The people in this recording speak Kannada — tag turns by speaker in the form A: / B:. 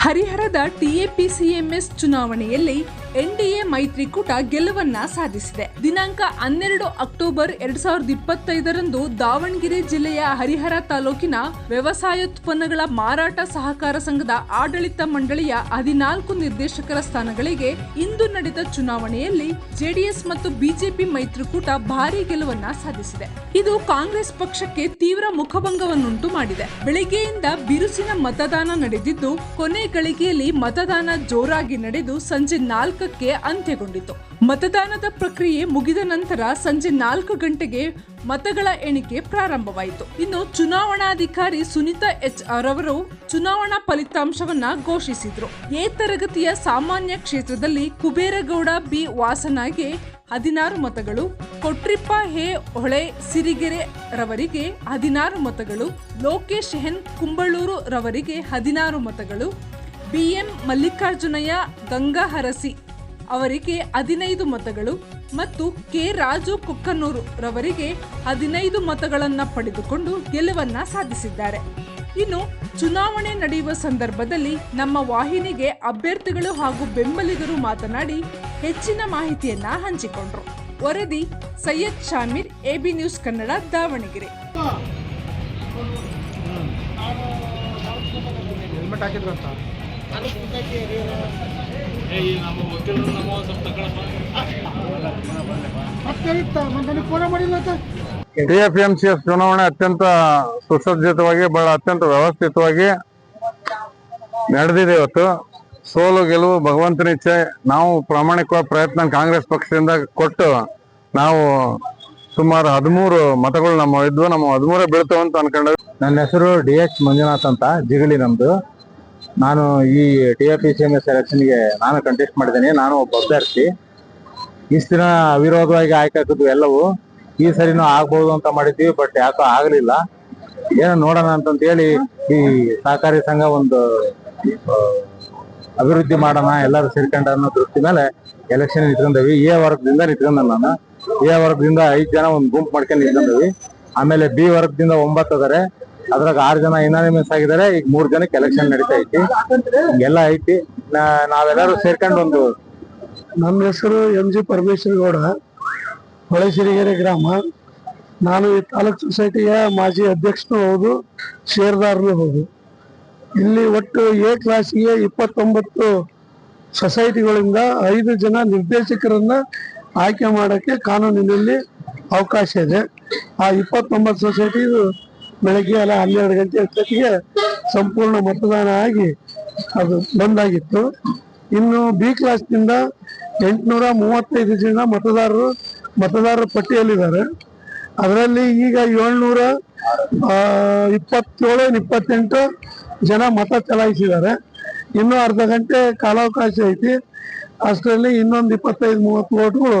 A: ಹರಿಹರದ ಟಿಎಪಿಸಿಎಂಎಸ್ ಚುನಾವಣೆಯಲ್ಲಿ ಎನ್ಡಿಎ ಮೈತ್ರಿಕೂಟ ಗೆಲುವನ್ನ ಸಾಧಿಸಿದೆ. ದಿನಾಂಕ ಹನ್ನೆರಡು ಅಕ್ಟೋಬರ್ ಎರಡ್ ಸಾವಿರದ ಇಪ್ಪತ್ತೈದರಂದು ದಾವಣಗೆರೆ ಜಿಲ್ಲೆಯ ಹರಿಹರ ತಾಲೂಕಿನ ವ್ಯವಸಾಯೋತ್ಪನ್ನಗಳ ಮಾರಾಟ ಸಹಕಾರ ಸಂಘದ ಆಡಳಿತ ಮಂಡಳಿಯ ಹದಿನಾಲ್ಕು ನಿರ್ದೇಶಕರ ಸ್ಥಾನಗಳಿಗೆ ಇಂದು ನಡೆದ ಚುನಾವಣೆಯಲ್ಲಿ ಜೆಡಿಎಸ್ ಮತ್ತು ಬಿಜೆಪಿ ಮೈತ್ರಿಕೂಟ ಭಾರಿ ಗೆಲುವನ್ನ ಸಾಧಿಸಿದೆ. ಇದು ಕಾಂಗ್ರೆಸ್ ಪಕ್ಷಕ್ಕೆ ತೀವ್ರ ಮುಖಭಂಗವನ್ನುಂಟು ಮಾಡಿದೆ. ಬೆಳಿಗ್ಗೆಯಿಂದ ಬಿರುಸಿನ ಮತದಾನ ನಡೆದಿದ್ದು, ಕೊನೆ ಗಳಿಗೆಯಲ್ಲಿ ಮತದಾನ ಜೋರಾಗಿ ನಡೆದು ಸಂಜೆ ನಾಲ್ಕಕ್ಕೆ ಅಂತ್ಯಗೊಂಡಿತು. ಮತದಾನದ ಪ್ರಕ್ರಿಯೆ ಮುಗಿದ ನಂತರ ಸಂಜೆ ನಾಲ್ಕು ಗಂಟೆಗೆ ಮತಗಳ ಎಣಿಕೆ ಪ್ರಾರಂಭವಾಯಿತು. ಇನ್ನು ಚುನಾವಣಾಧಿಕಾರಿ ಸುನೀತಾ ಎಚ್ ಆರ್ ರವರು ಚುನಾವಣಾ ಫಲಿತಾಂಶವನ್ನ ಘೋಷಿಸಿದ್ರು. ಎ ತರಗತಿಯ ಸಾಮಾನ್ಯ ಕ್ಷೇತ್ರದಲ್ಲಿ ಕುಬೇರಗೌಡ, ಬಿ ವಾಸನಾಗೆ ಹದಿನಾರು ಮತಗಳು, ಕೊಟ್ರಿಪ್ಪ ಹೇ ಹೊಳೆ ಸಿರಿಗೆರೆ ರವರಿಗೆ ಹದಿನಾರು ಮತಗಳು, ಲೋಕೇಶ್ ಹೆನ್ ಕುಂಬಳೂರು ರವರಿಗೆ ಹದಿನಾರು ಮತಗಳು ಬಿಎಂ ಮಲ್ಲಿಕಾರ್ಜುನಯ್ಯ ಗಂಗಾಹರಸಿ ಅವರಿಗೆ ಹದಿನೈದು ಮತಗಳು ಮತ್ತು ಕೆ ರಾಜು ಕುಕ್ಕನೂರು ರವರಿಗೆ ಹದಿನೈದು ಮತಗಳನ್ನು ಪಡೆದುಕೊಂಡು ಗೆಲುವನ್ನ ಸಾಧಿಸಿದ್ದಾರೆ. ಇನ್ನು ಚುನಾವಣೆ ನಡೆಯುವ ಸಂದರ್ಭದಲ್ಲಿ ನಮ್ಮ ವಾಹಿನಿಗೆ ಅಭ್ಯರ್ಥಿಗಳು ಹಾಗೂ ಬೆಂಬಲಿಗರು ಮಾತನಾಡಿ ಹೆಚ್ಚಿನ ಮಾಹಿತಿಯನ್ನ ಹಂಚಿಕೊಂಡರು. ವರದಿ Syed Shamir AB news Kannada Davanagere.
B: Helmet
C: TFMCS ಚುನಾವಣೆ ಅತ್ಯಂತ ಸುಸಜ್ಜಿತವಾಗಿ, ಬಹಳ ಅತ್ಯಂತ ವ್ಯವಸ್ಥಿತವಾಗಿ ನಡೆದಿದೆ ಇವತ್ತು. ಸೋಲು, ಗೆಲುವು, ಭಗವಂತನ ಇಚ್ಛೆ. ನಾವು ಪ್ರಾಮಾಣಿಕವಾದ ಪ್ರಯತ್ನ ಕಾಂಗ್ರೆಸ್ ಪಕ್ಷದಿಂದ ಕೊಟ್ಟು ನಾವು ಸುಮಾರು ಹದಿಮೂರು ಮತಗಳು ನಮ್ಮ ಇದ್ವು, ನಮ್ಮ ಹದಿಮೂರೇ ಬೀಳ್ತಾವಂತ ಅನ್ಕೊಂಡ್ವಿ
D: ನನ್ನ ಹೆಸರು ಡಿ ಎಚ್ ಮಂಜುನಾಥ್ ಅಂತ ಜಿಗಳಿ ನಮ್ದು. ನಾನು ಈ T A P C M S ಎಲೆಕ್ಷನ್ಗೆ ನಾನು ಕಂಟೆಸ್ಟ್ ಮಾಡಿದ್ದೇನೆ. ನಾನು ಒಬ್ಬ ಅಭ್ಯರ್ಥಿ. ಇಷ್ಟು ದಿನ ಅವಿರೋಧವಾಗಿ ಆಯ್ಕೆ ಹಾಕಿದ್ವು ಎಲ್ಲವೂ. ಈ ಸರಿನೂ ಆಗ್ಬೋದು ಅಂತ ಮಾಡಿದ್ವಿ ಬಟ್ ಯಾಕೋ ಆಗಲಿಲ್ಲ. ಏನೋ ನೋಡೋಣ ಅಂತಂತೇಳಿ ಈ ಸಹಕಾರಿ ಸಂಘ ಒಂದು ಅಭಿವೃದ್ಧಿ ಮಾಡೋಣ, ಎಲ್ಲರೂ ಸೇರ್ಕೊಂಡ ಅನ್ನೋ ದೃಷ್ಟಿ ಮೇಲೆ ಎಲೆಕ್ಷನ್ ನಿಂತ್ಕೊಂಡವಿ. ಎ ವರ್ಗದಿಂದ ನಿಂತ್ಕೊಂಡ ನಾನು. ಎ ವರ್ಗದಿಂದ ಐದು ಜನ ಒಂದು ಗುಂಪು ಮಾಡ್ಕೊಂಡು ನಿಂತ್ಕೊಂಡವಿ. ಆಮೇಲೆ ಬಿ ವರ್ಗದಿಂದ ಒಂಬತ್ತು ಅದಾರೆ ಅದ್ರಾಗ ಆರು ಜನ ಇನಾನಿಮಸ್ ಆಗಿದ್ದಾರೆ. ಈಗ ಮೂರ್ ಜನಕ್ಕೆ ಎಲೆಕ್ಷನ್ ನಡೀತಾ ಐತಿ. ಎಲ್ಲ ಐತಿ. ನಾವೆಲ್ಲರೂ ಸೇರ್ಕೊಂಡು ಒಂದು
B: ನನ್ನ ಹೆಸರು ಎಂ ಜಿ ಪರಮೇಶ್ವರ ಗೌಡ. ಹೊಳೆಸಿರಿಗೆರೆ ಗ್ರಾಮ. ನಾನು ಈ ತಾಲೂಕ್ ಸೊಸೈಟಿಯ ಮಾಜಿ ಅಧ್ಯಕ್ಷನೂ ಹೌದು ಶೇರ್ದಾರನೂ ಹೌದು. ಇಲ್ಲಿ ಒಟ್ಟು ಎ ಕ್ಲಾಸಿಗೆ ಇಪ್ಪತ್ತೊಂಬತ್ತು ಸೊಸೈಟಿಗಳಿಂದ ಐದು ಜನ ನಿರ್ದೇಶಕರನ್ನ ಆಯ್ಕೆ ಮಾಡೋಕ್ಕೆ ಕಾನೂನಿನಲ್ಲಿ ಅವಕಾಶ ಇದೆ. ಆ ಇಪ್ಪತ್ತೊಂಬತ್ತು ಸೊಸೈಟಿ ಬೆಳಗ್ಗೆ ಅಲ್ಲ ಹನ್ನೆರಡು ಗಂಟೆ ಅಷ್ಟೊತ್ತಿಗೆ ಸಂಪೂರ್ಣ ಮತದಾನ ಆಗಿ ಅದು ಬಂದಾಗಿತ್ತು. ಇನ್ನು ಬಿ ಕ್ಲಾಸ್ನಿಂದ ಎಂಟುನೂರ ಮೂವತ್ತೈದು ಜನ ಮತದಾರರು, ಮತದಾರರ ಪಟ್ಟಿಯಲ್ಲಿದ್ದಾರೆ. ಅದರಲ್ಲಿ ಈಗ ಏಳ್ನೂರ ಇಪ್ಪತ್ತೇಳು, ಇಪ್ಪತ್ತೆಂಟು ಜನ ಮತ ಚಲಾಯಿಸಿದ್ದಾರೆ. ಇನ್ನೂ ಅರ್ಧ ಗಂಟೆ ಕಾಲಾವಕಾಶ ಐತಿ. ಅಷ್ಟರಲ್ಲಿ ಇನ್ನೊಂದು ಇಪ್ಪತ್ತೈದು, ಮೂವತ್ತು ಓಟ್ಗಳು